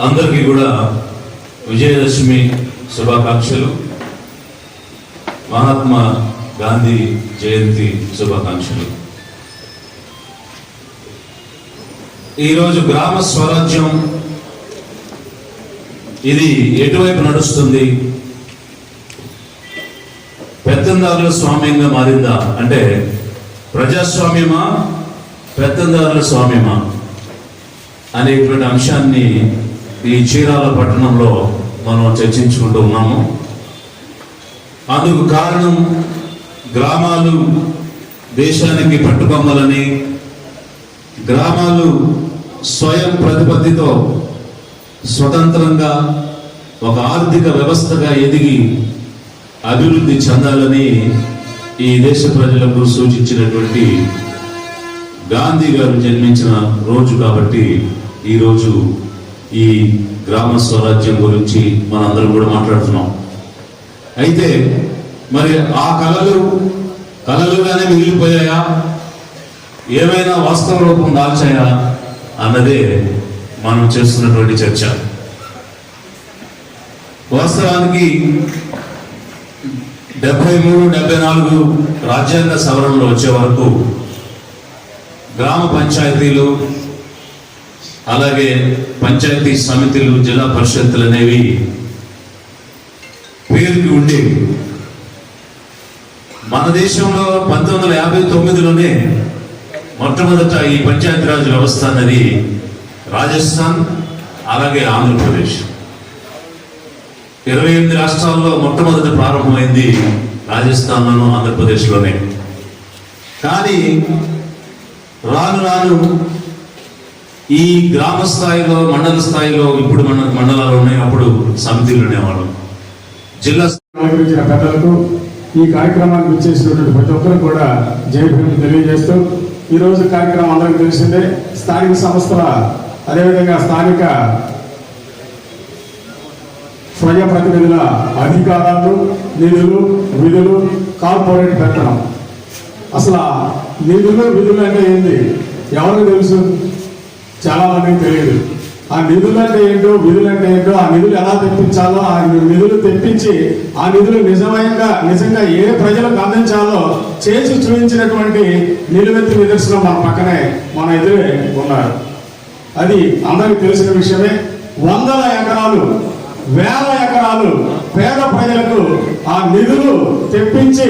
అందరికీ కూడా విజయదశమి శుభాకాంక్షలు. మహాత్మా గాంధీ జయంతి శుభాకాంక్షలు. ఈరోజు గ్రామ స్వరాజ్యం ఇది ఎటువైపు నడుస్తుంది? పెత్తందారుల స్వామ్యంగా మారిందా? అంటే ప్రజాస్వామ్యమా పెత్తందారుల స్వామ్యమా అనేటువంటి అంశాన్ని ఈ చీరాల పట్టణంలో మనం చర్చించుకుంటూ ఉన్నాము. అందుకు కారణం గ్రామాలు దేశానికి పట్టుకొమ్మలని గ్రామాలు స్వయం ప్రతిపత్తితో స్వతంత్రంగా ఒక ఆర్థిక వ్యవస్థగా ఎదిగి అభివృద్ధి చెందాలని ఈ దేశ ప్రజలకు సూచించినటువంటి గాంధీ గారు జన్మించిన రోజు కాబట్టి ఈరోజు ఈ గ్రామ స్వరాజ్యం గురించి మనందరం కూడా మాట్లాడుతున్నాం. అయితే మరి ఆ కళలు కళలుగానే మిగిలిపోయాయా? ఏమైనా వాస్తవ రూపం దాల్చాయా? అన్నదే మనం చేస్తున్నటువంటి చర్చ. వాస్తవానికి డెబ్బై మూడు డెబ్బై నాలుగు రాజ్యాంగ సవరణలు వచ్చే వరకు గ్రామ పంచాయతీలు అలాగే పంచాయతీ సమితులు జిల్లా పరిషత్తులు అనేవి పేరుకి ఉండేవి. మన దేశంలో పంతొమ్మిది వందల యాభై తొమ్మిదిలోనే మొట్టమొదట ఈ పంచాయతీరాజ్ వ్యవస్థ అనేది రాజస్థాన్ అలాగే ఆంధ్రప్రదేశ్. ఇరవై ఎనిమిది రాష్ట్రాల్లో మొట్టమొదట ప్రారంభమైంది రాజస్థాన్లోను ఆంధ్రప్రదేశ్లోనే. కానీ రాను రాను ఈ గ్రామ స్థాయిలో మండల స్థాయిలో ఇప్పుడు మన మండలాలు ఉన్నాయి. అప్పుడు సమితిలు ఉండేవాళ్ళం. జిల్లా అలంకరించిన పెద్దలకు ఈ కార్యక్రమానికి వచ్చేసినటువంటి ప్రతి ఒక్కరు కూడా జయభీములు తెలియజేస్తూ ఈ రోజు కార్యక్రమం అందరికీ తెలిసిందే స్థానిక సంస్థల అదేవిధంగా స్థానిక ప్రజాప్రతినిధుల అధికారాలు నిధులు విధులు కార్పొరేట్ పెట్టడం అసలు నిధులు విధులు అంటే ఏంది? ఎవరికి తెలుసు? చాలా మందికి తెలియదు. ఆ నిధులు అంటే ఏంటో విధులు అంటే ఏంటో ఆ నిధులు ఎలా తెప్పించాలో ఆ నిధులు తెప్పించి ఆ నిధులు నిజమైనగా నిజంగా ఏ ప్రజలకు అందించాలో చేసి చూపించినటువంటి నిలువెత్తి నిదర్శనం మన పక్కనే మన ఎదురే ఉన్నారు. అది అందరికి తెలిసిన విషయమే. వందల ఎకరాలు వేల ఎకరాలు పేద ప్రజలకు ఆ నిధులు తెప్పించి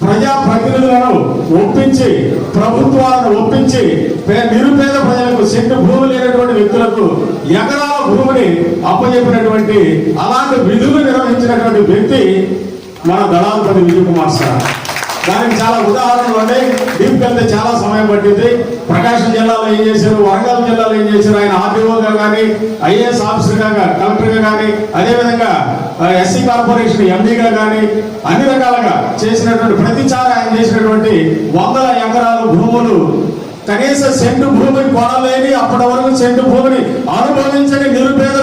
ప్రజా ప్రతినిధులను ఒప్పించి ప్రభుత్వాలను ఒప్పించి పే- నిరుపేద ప్రజలకు సెంటు భూమి లేనటువంటి వ్యక్తులకు ఎకరాల భూమిని అప్పచెప్పినటువంటి అలాంటి విధులు నిర్వహించినటువంటి వ్యక్తి మన దళాధిపతి విజయ్ కుమార్ సార్. దానికి చాలా ఉదాహరణలు ఉన్నాయి. డీప్ వెళ్తే చాలా సమయం పట్టింది. ప్రకాశం జిల్లాలో ఏం చేశారు? వరంగల్ జిల్లాలో ఏం చేశారు? ఆయన ఆర్డీఓగా కానీ ఐఏఎస్ ఆఫీసర్గా కలెక్టర్గా కానీ అదేవిధంగా ఎస్సీ కార్పొరేషన్ ఎండీగా కానీ అన్ని రకాలుగా చేసినటువంటి ప్రతిచారం ఆయన చేసినటువంటి వందల ఎకరాల భూములు. కనీస సెంటు భూమిని కొనలేని అప్పటి వరకు సెంటు భూమిని అనుభవించని నిరుపేద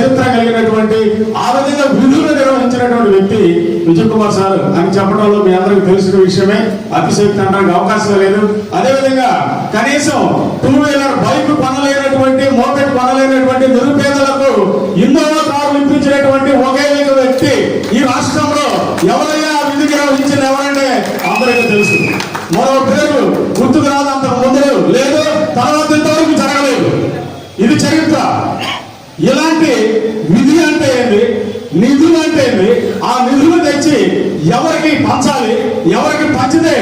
చరిత్ర కలిగినటువంటి ఆ విధంగా విధులు నిర్వహించినటువంటి వ్యక్తి విజయ్ కుమార్ సార్. అని చెప్పడంలో మీ అందరికీ తెలిసిన విషయమే. అతిశక్తి అనడానికి అవకాశం లేదు. అదేవిధంగా కనీసం టూ వీలర్ బైక్ కొనలేనటువంటి మోపెట్ కొనలేనటువంటి నిరుపేదలకు ఇందులో కారు ఇప్పించినటువంటి ఒకే వ్యక్తి ఈ రాష్ట్రంలో ఎవరైనా ఆ విధి నిర్వహించిన ఎవరంటే అందరికీ తెలుసు. మరో పేరు గుర్తుకు రాదు అంటే విధి అంటే ఏంటి నిధులు అంటే ఏంటి ఆ నిధులు తెచ్చి ఎవరికి పంచాలి ఎవరికి పంచితే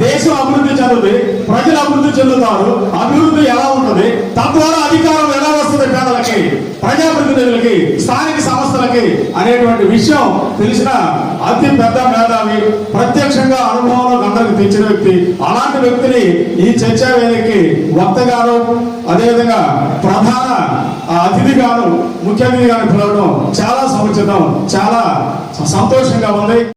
దేశం అభివృద్ధి చెందుతుంది ప్రజలు అభివృద్ధి చెందుతారు అభివృద్ధి ఎలా ఉంటుంది తద్వారా అధికారం ఎలా వస్తుంది పేదలకి ప్రజాప్రతినిధులకి స్థానిక సంస్థలకి అనేటువంటి విషయం తెలిసిన అతి పెద్ద మేధావి ప్రత్యక్షంగా అనుభవంలో అందరికి తెచ్చిన వ్యక్తి. అలాంటి వ్యక్తిని ఈ చర్చా వేదికకి వక్తగాను అదేవిధంగా ప్రధాన అతిథి గారు ముఖ్య అతిథిగాను పిలవడం చాలా సముచితం చాలా సంతోషంగా ఉంది.